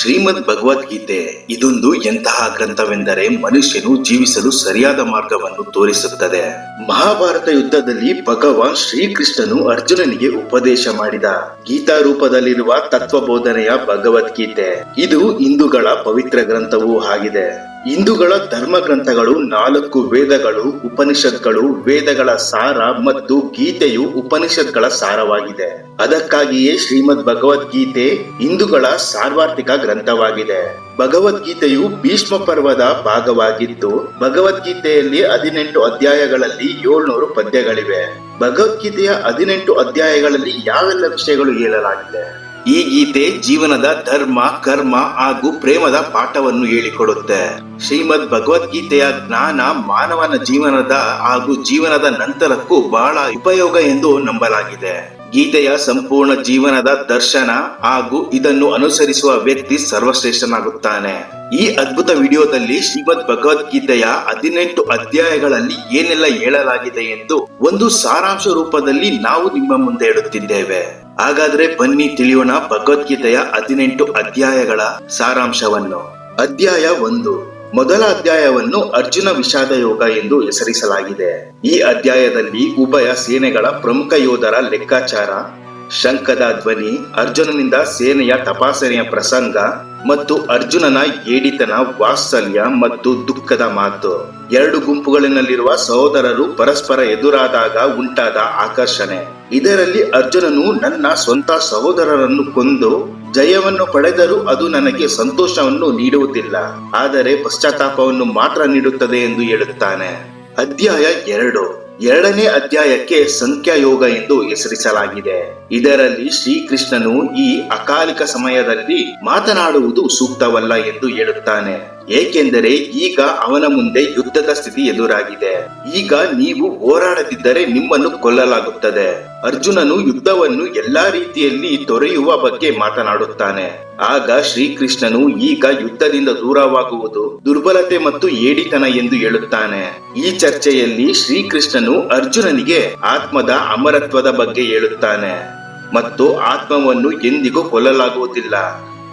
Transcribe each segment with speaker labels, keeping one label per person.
Speaker 1: ಶ್ರೀಮದ್ ಭಗವದ್ಗೀತೆ ಇದೊಂದು ಎಂತಹ ಗ್ರಂಥವೆಂದರೆ ಮನುಷ್ಯನು ಜೀವಿಸಲು ಸರಿಯಾದ ಮಾರ್ಗವನ್ನು ತೋರಿಸುತ್ತದೆ. ಮಹಾಭಾರತ ಯುದ್ಧದಲ್ಲಿ ಭಗವಾನ್ ಶ್ರೀಕೃಷ್ಣನು ಅರ್ಜುನನಿಗೆ ಉಪದೇಶ ಮಾಡಿದ. ಗೀತಾ ರೂಪದಲ್ಲಿರುವ ತತ್ವಬೋಧನೆಯ ಭಗವದ್ಗೀತೆ. ಇದು ಹಿಂದೂಗಳ ಪವಿತ್ರ ಗ್ರಂಥವೂ ಆಗಿದೆ. ಹಿಂದೂಗಳ ಧರ್ಮ ಗ್ರಂಥಗಳು ನಾಲ್ಕು ವೇದಗಳು, ಉಪನಿಷತ್ಗಳು, ವೇದಗಳ ಸಾರ ಮತ್ತು ಗೀತೆಯು ಉಪನಿಷತ್ಗಳ ಸಾರವಾಗಿದೆ. ಅದಕ್ಕಾಗಿಯೇ ಶ್ರೀಮದ್ ಭಗವದ್ಗೀತೆ ಹಿಂದೂಗಳ ಸಾರ್ವಾರ್ಥಿಕ ಗ್ರಂಥವಾಗಿದೆ. ಭಗವದ್ಗೀತೆಯು ಭೀಷ್ಮ ಪರ್ವದ ಭಾಗವಾಗಿದ್ದು, ಭಗವದ್ಗೀತೆಯಲ್ಲಿ ಹದಿನೆಂಟು ಅಧ್ಯಾಯಗಳಲ್ಲಿ ಏಳ್ನೂರು ಪದ್ಯಗಳಿವೆ. ಭಗವದ್ಗೀತೆಯ ಹದಿನೆಂಟು ಅಧ್ಯಾಯಗಳಲ್ಲಿ ಯಾವೆಲ್ಲ ವಿಷಯಗಳು ಹೇಳಲಾಗಿದೆ? ಈ ಗೀತೆ ಜೀವನದ ಧರ್ಮ, ಕರ್ಮ ಹಾಗೂ ಪ್ರೇಮದ ಪಾಠವನ್ನು ಹೇಳಿಕೊಡುತ್ತೆ. ಶ್ರೀಮದ್ ಭಗವದ್ಗೀತೆಯ ಜ್ಞಾನ ಮಾನವನ ಜೀವನದ ಹಾಗೂ ಜೀವನದ ನಂತರಕ್ಕೂ ಬಹಳ ಉಪಯೋಗ ಎಂದು ನಂಬಲಾಗಿದೆ. ಗೀತೆಯ ಸಂಪೂರ್ಣ ಜೀವನದ ದರ್ಶನ ಹಾಗೂ ಇದನ್ನು ಅನುಸರಿಸುವ ವ್ಯಕ್ತಿ ಸರ್ವಶ್ರೇಷ್ಠನಾಗುತ್ತಾನೆ. ಈ ಅದ್ಭುತ ವಿಡಿಯೋದಲ್ಲಿ ಶ್ರೀಮದ್ ಭಗವದ್ಗೀತೆಯ ಹದಿನೆಂಟು ಅಧ್ಯಾಯಗಳಲ್ಲಿ ಏನೆಲ್ಲ ಹೇಳಲಾಗಿದೆ ಎಂದು ಒಂದು ಸಾರಾಂಶ ರೂಪದಲ್ಲಿ ನಾವು ನಿಮ್ಮ ಮುಂದೆ ಇಡುತ್ತಿದ್ದೇವೆ. ಹಾಗಾದ್ರೆ ಬನ್ನಿ ತಿಳಿಯೋಣ ಭಗವದ್ಗೀತೆಯ ಹದಿನೆಂಟು ಅಧ್ಯಾಯಗಳ ಸಾರಾಂಶವನ್ನು. ಅಧ್ಯಾಯ ಒಂದು. ಮೊದಲ ಅಧ್ಯಾಯವನ್ನು ಅರ್ಜುನ ವಿಷಾದ ಯೋಗ ಎಂದು ಹೆಸರಿಸಲಾಗಿದೆ. ಈ ಅಧ್ಯಾಯದಲ್ಲಿ ಉಭಯ ಸೇನೆಗಳ ಪ್ರಮುಖ ಯೋಧರ ಲೆಕ್ಕಾಚಾರ, ಶಂಕದ ಧ್ವನಿ, ಅರ್ಜುನನಿಂದ ಸೇನೆಯ ತಪಾಸಣೆಯ ಪ್ರಸಂಗ ಮತ್ತು ಅರ್ಜುನನ ಏಡಿತನ ವಾತ್ಸಲ್ಯ ಮತ್ತು ದುಃಖದ ಮಾತು. ಎರಡು ಗುಂಪುಗಳಿನಲ್ಲಿರುವ ಸಹೋದರರು ಪರಸ್ಪರ ಎದುರಾದಾಗ ಉಂಟಾದ ಆಕರ್ಷಣೆ. ಇದರಲ್ಲಿ ಅರ್ಜುನನು ನನ್ನ ಸ್ವಂತ ಸಹೋದರರನ್ನು ಕೊಂದು ಜಯವನ್ನು ಪಡೆದರೂ ಅದು ನನಗೆ ಸಂತೋಷವನ್ನು ನೀಡುವುದಿಲ್ಲ. ಆದರೆ ಪಶ್ಚಾತ್ತಾಪವನ್ನು ಮಾತ್ರ ನೀಡುತ್ತದೆ ಎಂದು ಹೇಳುತ್ತಾನೆ. ಅಧ್ಯಾಯ ಎರಡು. ಎರಡನೇ ಅಧ್ಯಾಯಕ್ಕೆ ಸಂಖ್ಯಾಯೋಗ ಎಂದು ಹೆಸರಿಸಲಾಗಿದೆ. ಇದರಲ್ಲಿ ಶ್ರೀಕೃಷ್ಣನು ಈ ಅಕಾಲಿಕ ಸಮಯದಲ್ಲಿ ಮಾತನಾಡುವುದು ಸೂಕ್ತವಲ್ಲ ಎಂದು ಹೇಳುತ್ತಾನೆ. ಏಕೆಂದರೆ ಈಗ ಅವನ ಮುಂದೆ ಯುದ್ಧದ ಸ್ಥಿತಿ ಎದುರಾಗಿದೆ. ಈಗ ನೀವು ಹೋರಾಡದಿದ್ದರೆ ನಿಮ್ಮನ್ನು ಕೊಲ್ಲಲಾಗುತ್ತದೆ. ಅರ್ಜುನನು ಯುದ್ಧವನ್ನು ಎಲ್ಲಾ ರೀತಿಯಲ್ಲಿ ತೊರೆಯುವ ಬಗ್ಗೆ ಮಾತನಾಡುತ್ತಾನೆ. ಆಗ ಶ್ರೀಕೃಷ್ಣನು ಈಗ ಯುದ್ಧದಿಂದ ದೂರವಾಗುವುದು ದುರ್ಬಲತೆ ಮತ್ತು ಏಡಿತನ ಎಂದು ಹೇಳುತ್ತಾನೆ. ಈ ಚರ್ಚೆಯಲ್ಲಿ ಶ್ರೀಕೃಷ್ಣನು ಅರ್ಜುನನಿಗೆ ಆತ್ಮದ ಅಮರತ್ವದ ಬಗ್ಗೆ ಹೇಳುತ್ತಾನೆ ಮತ್ತು ಆತ್ಮವನ್ನು ಎಂದಿಗೂ ಕೊಲ್ಲಲಾಗುವುದಿಲ್ಲ.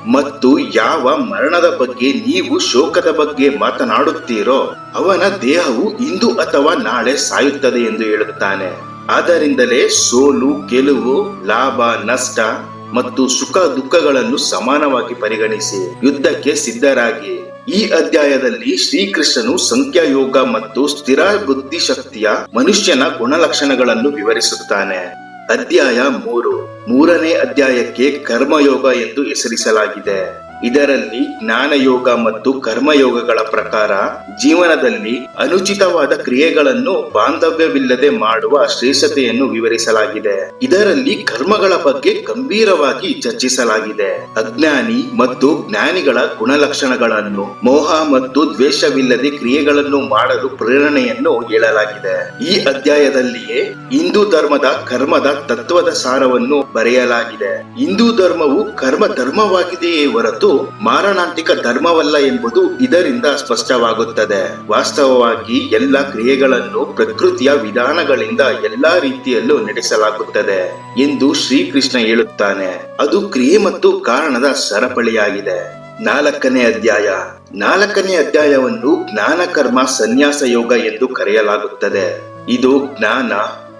Speaker 1: ಮತ್ತು ಯಾವ ಮರಣದ ಬಗ್ಗೆ ನೀವು ಶೋಕದ ಬಗ್ಗೆ ಮಾತನಾಡುತ್ತೀರೋ, ಅವನ ದೇಹವು ಇಂದು ಅಥವಾ ನಾಳೆ ಸಾಯುತ್ತದೆ ಎಂದು ಹೇಳುತ್ತಾನೆ. ಆದ್ದರಿಂದಲೇ ಸೋಲು, ಗೆಲುವು, ಲಾಭ, ನಷ್ಟ ಮತ್ತು ಸುಖ ದುಃಖಗಳನ್ನು ಸಮಾನವಾಗಿ ಪರಿಗಣಿಸಿ ಯುದ್ಧಕ್ಕೆ ಸಿದ್ಧರಾಗಿ. ಈ ಅಧ್ಯಾಯದಲ್ಲಿ ಶ್ರೀಕೃಷ್ಣನು ಸಂಖ್ಯಾಯೋಗ ಮತ್ತು ಸ್ಥಿರ ಬುದ್ಧಿಶಕ್ತಿಯ ಮನುಷ್ಯನ ಗುಣಲಕ್ಷಣಗಳನ್ನು ವಿವರಿಸುತ್ತಾನೆ. ಅಧ್ಯಾಯ ಮೂರು. ಮೂರನೇ ಅಧ್ಯಾಯಕ್ಕೆ ಕರ್ಮಯೋಗ ಎಂದು ಹೆಸರಿಸಲಾಗಿದೆ. ಇದರಲ್ಲಿ ಜ್ಞಾನಯೋಗ ಮತ್ತು ಕರ್ಮಯೋಗಗಳ ಪ್ರಕಾರ ಜೀವನದಲ್ಲಿ ಅನುಚಿತವಾದ ಕ್ರಿಯೆಗಳನ್ನು ಬಾಂಧವ್ಯವಿಲ್ಲದೆ ಮಾಡುವ ಶ್ರೇಷ್ಠತೆಯನ್ನು ವಿವರಿಸಲಾಗಿದೆ. ಇದರಲ್ಲಿ ಕರ್ಮಗಳ ಬಗ್ಗೆ ಗಂಭೀರವಾಗಿ ಚರ್ಚಿಸಲಾಗಿದೆ. ಅಜ್ಞಾನಿ ಮತ್ತು ಜ್ಞಾನಿಗಳ ಗುಣಲಕ್ಷಣಗಳನ್ನು, ಮೋಹ ಮತ್ತು ದ್ವೇಷವಿಲ್ಲದೆ ಕ್ರಿಯೆಗಳನ್ನು ಮಾಡಲು ಪ್ರೇರಣೆಯನ್ನು ಹೇಳಲಾಗಿದೆ. ಈ ಅಧ್ಯಾಯದಲ್ಲಿಯೇ ಹಿಂದೂ ಧರ್ಮದ ಕರ್ಮದ ತತ್ವದ ಸಾರವನ್ನು ಬರೆಯಲಾಗಿದೆ. ಹಿಂದೂ ಧರ್ಮವು ಕರ್ಮ ಧರ್ಮವಾಗಿದೆಯೇ ಹೊರತು ಮಾರಣಾಂತಿಕ ಧರ್ಮವಲ್ಲ ಎಂಬುದು ಇದರಿಂದ ಸ್ಪಷ್ಟವಾಗುತ್ತದೆ. ವಾಸ್ತವವಾಗಿ ಎಲ್ಲ ಕ್ರಿಯೆಗಳನ್ನು ಪ್ರಕೃತಿಯ ವಿಧಾನಗಳಿಂದ ಎಲ್ಲಾ ರೀತಿಯಲ್ಲೂ ನಡೆಸಲಾಗುತ್ತದೆ ಎಂದು ಶ್ರೀಕೃಷ್ಣ ಹೇಳುತ್ತಾನೆ. ಅದು ಕ್ರಿಯೆ ಮತ್ತು ಕಾರಣದ ಸರಪಳಿಯಾಗಿದೆ. ನಾಲ್ಕನೇ ಅಧ್ಯಾಯ. ನಾಲ್ಕನೇ ಅಧ್ಯಾಯವನ್ನು ಜ್ಞಾನ ಕರ್ಮ ಸನ್ಯಾಸ ಯೋಗ ಎಂದು ಕರೆಯಲಾಗುತ್ತದೆ. ಇದು ಜ್ಞಾನ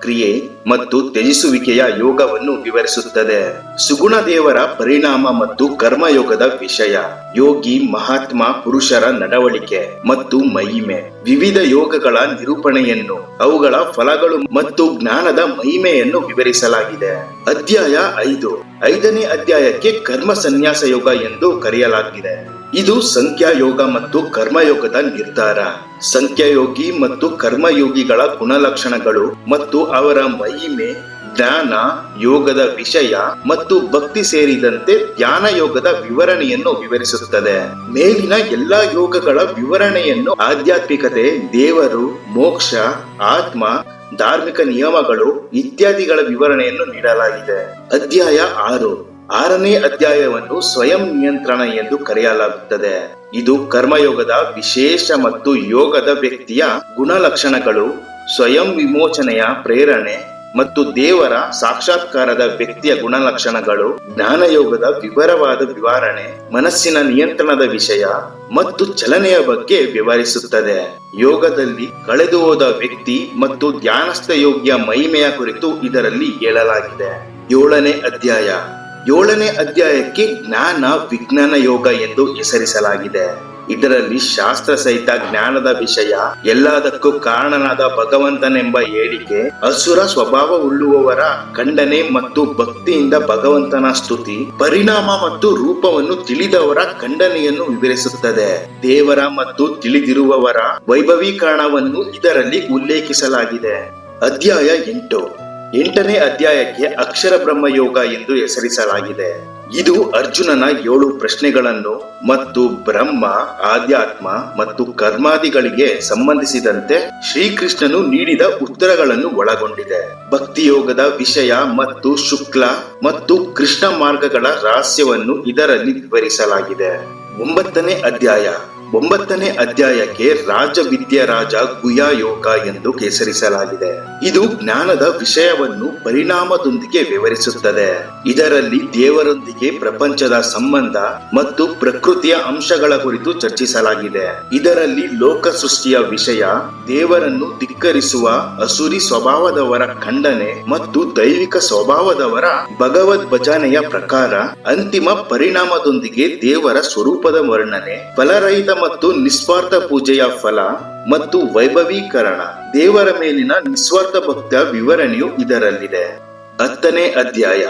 Speaker 1: ಕ್ರಿಯೆ ಮತ್ತು ತ್ಯಜಿಸುವಿಕೆಯ ಯೋಗವನ್ನು ವಿವರಿಸುತ್ತದೆ. ಸುಗುಣ ದೇವರ ಪರಿಣಾಮ ಮತ್ತು ಕರ್ಮಯೋಗದ ವಿಷಯ. ಯೋಗಿ, ಮಹಾತ್ಮ, ಪುರುಷರ ನಡವಳಿಕೆ ಮತ್ತು ಮಹಿಮೆ. ವಿವಿಧ ಯೋಗಗಳ ನಿರೂಪಣೆಯನ್ನು, ಅವುಗಳ ಫಲಗಳು ಮತ್ತು ಜ್ಞಾನದ ಮಹಿಮೆಯನ್ನು ವಿವರಿಸಲಾಗಿದೆ. ಅಧ್ಯಾಯ ಐದು. ಐದನೇ ಅಧ್ಯಾಯಕ್ಕೆ ಕರ್ಮ ಸನ್ಯಾಸ ಯೋಗ ಎಂದು ಕರೆಯಲಾಗಿದೆ. ಇದು ಸಂಖ್ಯಾಯೋಗ ಮತ್ತು ಕರ್ಮಯೋಗದ ನಿರ್ಧಾರ. ಸಂಖ್ಯಾಯೋಗಿ ಮತ್ತು ಕರ್ಮಯೋಗಿಗಳ ಗುಣಲಕ್ಷಣಗಳು ಮತ್ತು ಅವರ ಮಹಿಮೆ, ಜ್ಞಾನ, ಯೋಗದ ವಿಷಯ ಮತ್ತು ಭಕ್ತಿ ಸೇರಿದಂತೆ ಧ್ಯಾನ ಯೋಗದ ವಿವರಣೆಯನ್ನು ವಿವರಿಸುತ್ತದೆ. ಮೇಲಿನ ಎಲ್ಲಾ ಯೋಗಗಳ ವಿವರಣೆಯನ್ನು ಆಧ್ಯಾತ್ಮಿಕತೆ, ದೇವರು, ಮೋಕ್ಷ, ಆತ್ಮ, ಧಾರ್ಮಿಕ ನಿಯಮಗಳು ಇತ್ಯಾದಿಗಳ ವಿವರಣೆಯನ್ನು ನೀಡಲಾಗಿದೆ. ಅಧ್ಯಾಯ ಆರು. ಆರನೇ ಅಧ್ಯಾಯವನ್ನು ಸ್ವಯಂ ನಿಯಂತ್ರಣ ಎಂದು ಕರೆಯಲಾಗುತ್ತದೆ. ಇದು ಕರ್ಮಯೋಗದ ವಿಶೇಷ ಮತ್ತು ಯೋಗದ ವ್ಯಕ್ತಿಯ ಗುಣಲಕ್ಷಣಗಳು, ಸ್ವಯಂ ವಿಮೋಚನೆಯ ಪ್ರೇರಣೆ ಮತ್ತು ದೇವರ ಸಾಕ್ಷಾತ್ಕಾರದ ವ್ಯಕ್ತಿಯ ಗುಣಲಕ್ಷಣಗಳು, ಜ್ಞಾನಯೋಗದ ವಿವರವಾದ ವಿವರಣೆ ಮನಸ್ಸಿನ ನಿಯಂತ್ರಣದ ವಿಷಯ ಮತ್ತು ಚಲನೆಯ ಬಗ್ಗೆ ವಿವರಿಸುತ್ತದೆ. ಯೋಗದಲ್ಲಿ ಕಳೆದು ಹೋದ ವ್ಯಕ್ತಿ ಮತ್ತು ಧ್ಯಾನಸ್ಥ ಯೋಗ್ಯ ಮಹಿಮೆಯ ಕುರಿತು ಇದರಲ್ಲಿ ಹೇಳಲಾಗಿದೆ. ಏಳನೇ ಅಧ್ಯಾಯ. ಏಳನೇ ಅಧ್ಯಾಯಕ್ಕೆ ಜ್ಞಾನ ವಿಜ್ಞಾನ ಯೋಗ ಎಂದು ಹೆಸರಿಸಲಾಗಿದೆ. ಇದರಲ್ಲಿ ಶಾಸ್ತ್ರ ಸಹಿತ ಜ್ಞಾನದ ವಿಷಯ, ಎಲ್ಲದಕ್ಕೂ ಕಾರಣನಾದ ಭಗವಂತನೆಂಬ ಹೇಳಿಕೆ, ಅಸುರ ಸ್ವಭಾವ ಉಳ್ಳುವವರ ಖಂಡನೆ ಮತ್ತು ಭಕ್ತಿಯಿಂದ ಭಗವಂತನ ಸ್ತುತಿ, ಪರಿಣಾಮ ಮತ್ತು ರೂಪವನ್ನು ತಿಳಿದವರ ಖಂಡನೆಯನ್ನು ವಿವರಿಸುತ್ತದೆ. ದೇವರ ಮತ್ತು ತಿಳಿದಿರುವವರ ವೈಭವೀಕರಣವನ್ನು ಇದರಲ್ಲಿ ಉಲ್ಲೇಖಿಸಲಾಗಿದೆ. ಅಧ್ಯಾಯ ಎಂಟು. ಎಂಟನೇ ಅಧ್ಯಾಯಕ್ಕೆ ಅಕ್ಷರ ಬ್ರಹ್ಮಯೋಗ ಎಂದು ಹೆಸರಿಸಲಾಗಿದೆ. ಇದು ಅರ್ಜುನನ ಏಳು ಪ್ರಶ್ನೆಗಳನ್ನು ಮತ್ತು ಬ್ರಹ್ಮ, ಆಧ್ಯಾತ್ಮ ಮತ್ತು ಕರ್ಮಾದಿಗಳಿಗೆ ಸಂಬಂಧಿಸಿದಂತೆ ಶ್ರೀಕೃಷ್ಣನು ನೀಡಿದ ಉತ್ತರಗಳನ್ನು ಒಳಗೊಂಡಿದೆ. ಭಕ್ತಿಯೋಗದ ವಿಷಯ ಮತ್ತು ಶುಕ್ಲ ಮತ್ತು ಕೃಷ್ಣ ಮಾರ್ಗಗಳ ರಹಸ್ಯವನ್ನು ಇದರಲ್ಲಿ ವಿವರಿಸಲಾಗಿದೆ. ಒಂಬತ್ತನೇ ಅಧ್ಯಾಯ. ಒಂಬತ್ತನೇ ಅಧ್ಯಾಯಕ್ಕೆ ರಾಜವಿದ್ಯರಾಜ ಗುಯ ಯೋಗ ಎಂದು ಹೆಸರಿಸಲಾಗಿದೆ. ಇದು ಜ್ಞಾನದ ವಿಷಯವನ್ನು ಪರಿಣಾಮದೊಂದಿಗೆ ವಿವರಿಸುತ್ತದೆ. ಇದರಲ್ಲಿ ದೇವರೊಂದಿಗೆ ಪ್ರಪಂಚದ ಸಂಬಂಧ ಮತ್ತು ಪ್ರಕೃತಿಯ ಅಂಶಗಳ ಕುರಿತು ಚರ್ಚಿಸಲಾಗಿದೆ. ಇದರಲ್ಲಿ ಲೋಕ ಸೃಷ್ಟಿಯ ವಿಷಯ, ದೇವರನ್ನು ಧಿಕ್ಕರಿಸುವ ಅಸುರಿ ಸ್ವಭಾವದವರ ಖಂಡನೆ ಮತ್ತು ದೈವಿಕ ಸ್ವಭಾವದವರ ಭಗವದ್ ಭಜನೆಯ ಪ್ರಕಾರ ಅಂತಿಮ ಪರಿಣಾಮದೊಂದಿಗೆ ದೇವರ ಸ್ವರೂಪದ ವರ್ಣನೆ, ಫಲರಹಿತ ಮತ್ತು ನಿಸ್ವಾರ್ಥ ಪೂಜೆಯ ಫಲ ಮತ್ತು ವೈಭವೀಕರಣ ದೇವರ ಮೇಲಿನ ನಿಸ್ವಾರ್ಥ ಭಕ್ತ ವಿವರಣೆಯು ಇದರಲ್ಲಿದೆ. ಹತ್ತನೇ ಅಧ್ಯಾಯ.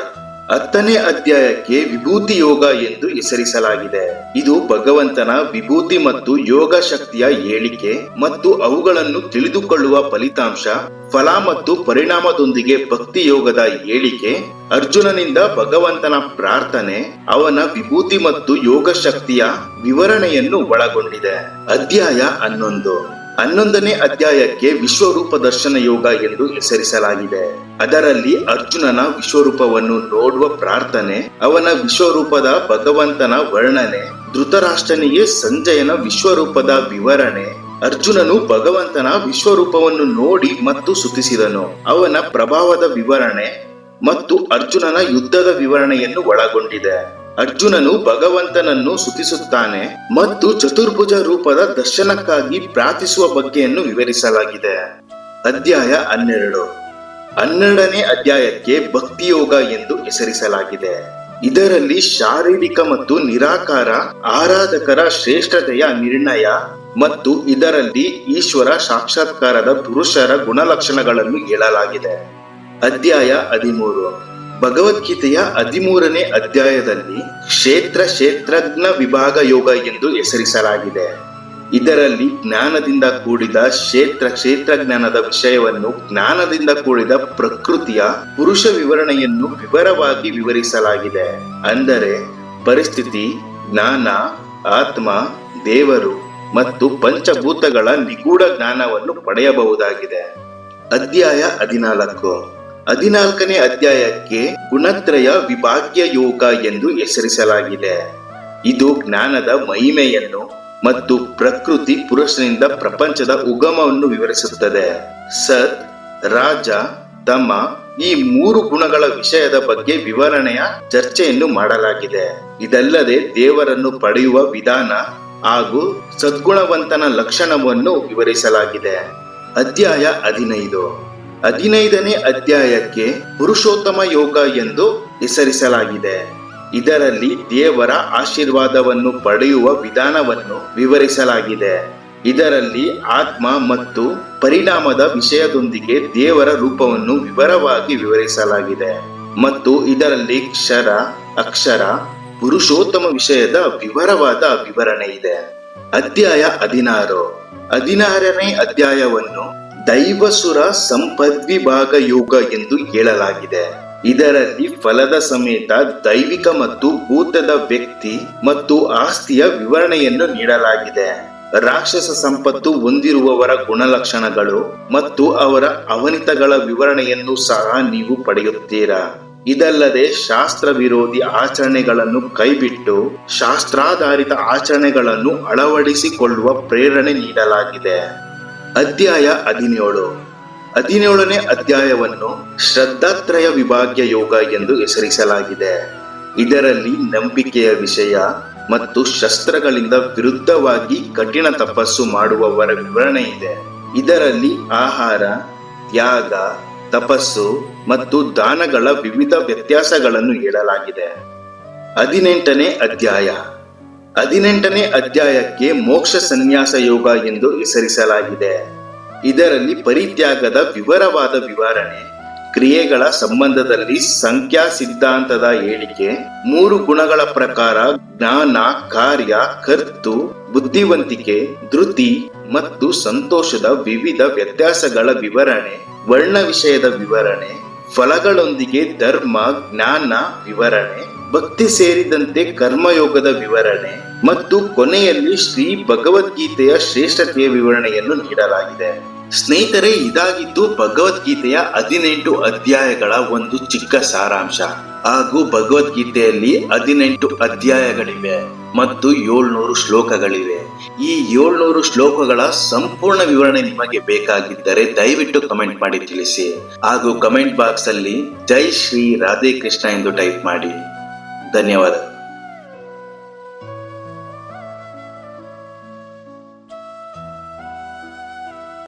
Speaker 1: ಹತ್ತನೇ ಅಧ್ಯಾಯಕ್ಕೆ ವಿಭೂತಿ ಯೋಗ ಎಂದು ಹೆಸರಿಸಲಾಗಿದೆ. ಇದು ಭಗವಂತನ ವಿಭೂತಿ ಮತ್ತು ಯೋಗ ಶಕ್ತಿಯ ಹೇಳಿಕೆ ಮತ್ತು ಅವುಗಳನ್ನು ತಿಳಿದುಕೊಳ್ಳುವ ಫಲಿತಾಂಶ, ಫಲ ಮತ್ತು ಪರಿಣಾಮದೊಂದಿಗೆ ಭಕ್ತಿ ಯೋಗದ ಹೇಳಿಕೆ, ಅರ್ಜುನನಿಂದ ಭಗವಂತನ ಪ್ರಾರ್ಥನೆ, ಅವನ ವಿಭೂತಿ ಮತ್ತು ಯೋಗ ಶಕ್ತಿಯ ವಿವರಣೆಯನ್ನು ಒಳಗೊಂಡಿದೆ. ಅಧ್ಯಾಯ ಹನ್ನೊಂದು. ಹನ್ನೊಂದನೇ ಅಧ್ಯಾಯಕ್ಕೆ ವಿಶ್ವರೂಪ ದರ್ಶನ ಯೋಗ ಎಂದು ಹೆಸರಿಸಲಾಗಿದೆ. ಅದರಲ್ಲಿ ಅರ್ಜುನನ ವಿಶ್ವರೂಪವನ್ನು ನೋಡುವ ಪ್ರಾರ್ಥನೆ, ಅವನ ವಿಶ್ವರೂಪದ ಭಗವಂತನ ವರ್ಣನೆ, ಧೃತರಾಷ್ಟ್ರನಿಗೆ ಸಂಜಯನ ವಿಶ್ವರೂಪದ ವಿವರಣೆ, ಅರ್ಜುನನು ಭಗವಂತನ ವಿಶ್ವರೂಪವನ್ನು ನೋಡಿ ಮತ್ತು ಸುತಿಸಿದನು ಅವನ ಪ್ರಭಾವದ ವಿವರಣೆ ಮತ್ತು ಅರ್ಜುನನ ಯುದ್ಧದ ವಿವರಣೆಯನ್ನು ಒಳಗೊಂಡಿದೆ. ಅರ್ಜುನನು ಭಗವಂತನನ್ನು ಸುತಿಸುತ್ತಾನೆ ಮತ್ತು ಚತುರ್ಭುಜ ರೂಪದ ದರ್ಶನಕ್ಕಾಗಿ ಪ್ರಾರ್ಥಿಸುವ ಬಗ್ಗೆಯನ್ನು ವಿವರಿಸಲಾಗಿದೆ. ಅಧ್ಯಾಯ ಹನ್ನೆರಡು. ಹನ್ನೆರಡನೇ ಅಧ್ಯಾಯಕ್ಕೆ ಭಕ್ತಿಯೋಗ ಎಂದು ಹೆಸರಿಸಲಾಗಿದೆ. ಇದರಲ್ಲಿ ಶಾರೀರಿಕ ಮತ್ತು ನಿರಾಕಾರ, ಆರಾಧಕರ ಶ್ರೇಷ್ಠತೆಯ ನಿರ್ಣಯ ಮತ್ತು ಇದರಲ್ಲಿ ಈಶ್ವರ ಸಾಕ್ಷಾತ್ಕಾರದ ಪುರುಷರ ಗುಣಲಕ್ಷಣಗಳನ್ನು ಹೇಳಲಾಗಿದೆ. ಅಧ್ಯಾಯ ಹದಿಮೂರು. ಭಗವದ್ಗೀತೆಯ ಹದಿಮೂರನೇ ಅಧ್ಯಾಯದಲ್ಲಿ ಕ್ಷೇತ್ರ ಕ್ಷೇತ್ರಜ್ಞ ವಿಭಾಗ ಯೋಗ ಎಂದು ಹೆಸರಿಸಲಾಗಿದೆ. ಇದರಲ್ಲಿ ಜ್ಞಾನದಿಂದ ಕೂಡಿದ ಕ್ಷೇತ್ರ ಕ್ಷೇತ್ರಜ್ಞಾನದ ವಿಷಯವನ್ನು ಜ್ಞಾನದಿಂದ ಕೂಡಿದ ಪ್ರಕೃತಿಯ ಪುರುಷ ವಿವರಣೆಯನ್ನು ವಿವರವಾಗಿ ವಿವರಿಸಲಾಗಿದೆ. ಅಂದರೆ ಪರಿಸ್ಥಿತಿ, ಜ್ಞಾನ, ಆತ್ಮ, ದೇವರು ಮತ್ತು ಪಂಚಭೂತಗಳ ನಿಗೂಢ ಜ್ಞಾನವನ್ನು ಪಡೆಯಬಹುದಾಗಿದೆ. ಅಧ್ಯಾಯ ಹದಿನಾಲ್ಕು. ಹದಿನಾಲ್ಕನೇ ಅಧ್ಯಾಯಕ್ಕೆ ಗುಣತ್ರಯ ವಿಭಾಗ್ಯ ಯೋಗ ಎಂದು ಹೆಸರಿಸಲಾಗಿದೆ. ಇದು ಜ್ಞಾನದ ಮಹಿಮೆಯನ್ನು ಮತ್ತು ಪ್ರಕೃತಿ ಪುರುಷನಿಂದ ಪ್ರಪಂಚದ ಉಗಮವನ್ನು ವಿವರಿಸುತ್ತದೆ. ಸತ್, ರಾಜ ತಮ ಈ ಮೂರು ಗುಣಗಳ ವಿಷಯದ ಬಗ್ಗೆ ವಿವರಣೆಯ ಚರ್ಚೆಯನ್ನು ಮಾಡಲಾಗಿದೆ. ಇದಲ್ಲದೆ ದೇವರನ್ನು ಪಡೆಯುವ ವಿಧಾನ ಹಾಗೂ ಸದ್ಗುಣವಂತನ ಲಕ್ಷಣವನ್ನು ವಿವರಿಸಲಾಗಿದೆ. ಅಧ್ಯಾಯ ಹದಿನೈದು. ಹದಿನೈದನೇ ಅಧ್ಯಾಯಕ್ಕೆ ಪುರುಷೋತ್ತಮ ಯೋಗ ಎಂದು ಹೆಸರಿಸಲಾಗಿದೆ. ಇದರಲ್ಲಿ ದೇವರ ಆಶೀರ್ವಾದವನ್ನು ಪಡೆಯುವ ವಿಧಾನವನ್ನು ವಿವರಿಸಲಾಗಿದೆ. ಇದರಲ್ಲಿ ಆತ್ಮ ಮತ್ತು ಪರಿಣಾಮದ ವಿಷಯದೊಂದಿಗೆ ದೇವರ ರೂಪವನ್ನು ವಿವರವಾಗಿ ವಿವರಿಸಲಾಗಿದೆ. ಮತ್ತು ಇದರಲ್ಲಿ ಕ್ಷರ, ಅಕ್ಷರ, ಪುರುಷೋತ್ತಮ ವಿಷಯದ ವಿವರವಾದ ವಿವರಣೆ ಇದೆ. ಅಧ್ಯಾಯ ಹದಿನಾರು. ಹದಿನಾರನೇ ಅಧ್ಯಾಯವನ್ನು ದೈವಸುರ ಸಂಪದ್ವಿಭಾಗ ಯೋಗ ಎಂದು ಹೇಳಲಾಗಿದೆ. ಇದರಲ್ಲಿ ಫಲದ ಸಮೇತ ದೈವಿಕ ಮತ್ತು ಭೂತದ ವ್ಯಕ್ತಿ ಮತ್ತು ಆಸ್ತಿಯ ವಿವರಣೆಯನ್ನು ನೀಡಲಾಗಿದೆ. ರಾಕ್ಷಸ ಸಂಪತ್ತು ಹೊಂದಿರುವವರ ಗುಣಲಕ್ಷಣಗಳು ಮತ್ತು ಅವರ ಅವನಿತಗಳ ವಿವರಣೆಯನ್ನು ಸಹ ನೀವು ಪಡೆಯುತ್ತೀರಾ? ಇದಲ್ಲದೆ ಶಾಸ್ತ್ರ ವಿರೋಧಿ ಆಚರಣೆಗಳನ್ನು ಕೈಬಿಟ್ಟು ಶಾಸ್ತ್ರಾಧಾರಿತ ಆಚರಣೆಗಳನ್ನು ಅಳವಡಿಸಿಕೊಳ್ಳುವ ಪ್ರೇರಣೆ ನೀಡಲಾಗಿದೆ. ಅಧ್ಯಾಯ ಹದಿನೇಳು. ಹದಿನೇಳನೇ ಅಧ್ಯಾಯವನ್ನು ಶ್ರದ್ಧಾತ್ರಯ ವಿಭಾಗ್ಯ ಯೋಗ ಎಂದು ಹೆಸರಿಸಲಾಗಿದೆ. ಇದರಲ್ಲಿ ನಂಬಿಕೆಯ ವಿಷಯ ಮತ್ತು ಶಸ್ತ್ರಗಳಿಂದ ವಿರುದ್ಧವಾಗಿ ಕಠಿಣ ತಪಸ್ಸು ಮಾಡುವವರ ವಿವರಣೆ ಇದೆ. ಇದರಲ್ಲಿ ಆಹಾರ, ತ್ಯಾಗ, ತಪಸ್ಸು ಮತ್ತು ದಾನಗಳ ವಿವಿಧ ವ್ಯತ್ಯಾಸಗಳನ್ನು ಹೇಳಲಾಗಿದೆ. ಹದಿನೆಂಟನೇ ಅಧ್ಯಾಯ. ಹದಿನೆಂಟನೇ ಅಧ್ಯಾಯಕ್ಕೆ ಮೋಕ್ಷ ಸನ್ಯಾಸ ಯೋಗ ಎಂದು ಹೆಸರಿಸಲಾಗಿದೆ. ಇದರಲ್ಲಿ ಪರಿತ್ಯಾಗದ ವಿವರವಾದ ವಿವರಣೆ, ಕ್ರಿಯೆಗಳ ಸಂಬಂಧದಲ್ಲಿ ಸಂಖ್ಯಾ ಸಿದ್ಧಾಂತದ ಹೇಳಿಕೆ, ಮೂರು ಗುಣಗಳ ಪ್ರಕಾರ ಜ್ಞಾನ, ಕಾರ್ಯ, ಕರ್ತು, ಬುದ್ಧಿವಂತಿಕೆ, ಧೃತಿ ಮತ್ತು ಸಂತೋಷದ ವಿವಿಧ ವ್ಯತ್ಯಾಸಗಳ ವಿವರಣೆ, ವರ್ಣ ವಿಷಯದ ವಿವರಣೆ, ಫಲಗಳೊಂದಿಗೆ ಧರ್ಮ, ಜ್ಞಾನ ವಿವರಣೆ ಭಕ್ತಿ ಸೇರಿದಂತೆ ಕರ್ಮಯೋಗದ ವಿವರಣೆ ಮತ್ತು ಕೊನೆಯಲ್ಲಿ ಶ್ರೀ ಭಗವದ್ಗೀತೆಯ ಶ್ರೇಷ್ಠತೆಯ ವಿವರಣೆಯನ್ನು ನೀಡಲಾಗಿದೆ. ಸ್ನೇಹಿತರೆ, ಇದಾಗಿದ್ದು ಭಗವದ್ಗೀತೆಯ ಹದಿನೆಂಟು ಅಧ್ಯಾಯಗಳ ಒಂದು ಚಿಕ್ಕ ಸಾರಾಂಶ. ಹಾಗೂ ಭಗವದ್ಗೀತೆಯಲ್ಲಿ ಹದಿನೆಂಟು ಅಧ್ಯಾಯಗಳಿವೆ ಮತ್ತು ಏಳ್ನೂರು ಶ್ಲೋಕಗಳಿವೆ. ಈ ಏಳ್ನೂರು ಶ್ಲೋಕಗಳ ಸಂಪೂರ್ಣ ವಿವರಣೆ ನಿಮಗೆ ಬೇಕಾಗಿದ್ದರೆ ದಯವಿಟ್ಟು ಕಮೆಂಟ್ ಮಾಡಿ ತಿಳಿಸಿ. ಹಾಗೂ ಕಮೆಂಟ್ ಬಾಕ್ಸ್ ಅಲ್ಲಿ ಜೈ ಶ್ರೀ ರಾಧೆ ಎಂದು ಟೈಪ್ ಮಾಡಿ. ಧನ್ಯವಾದ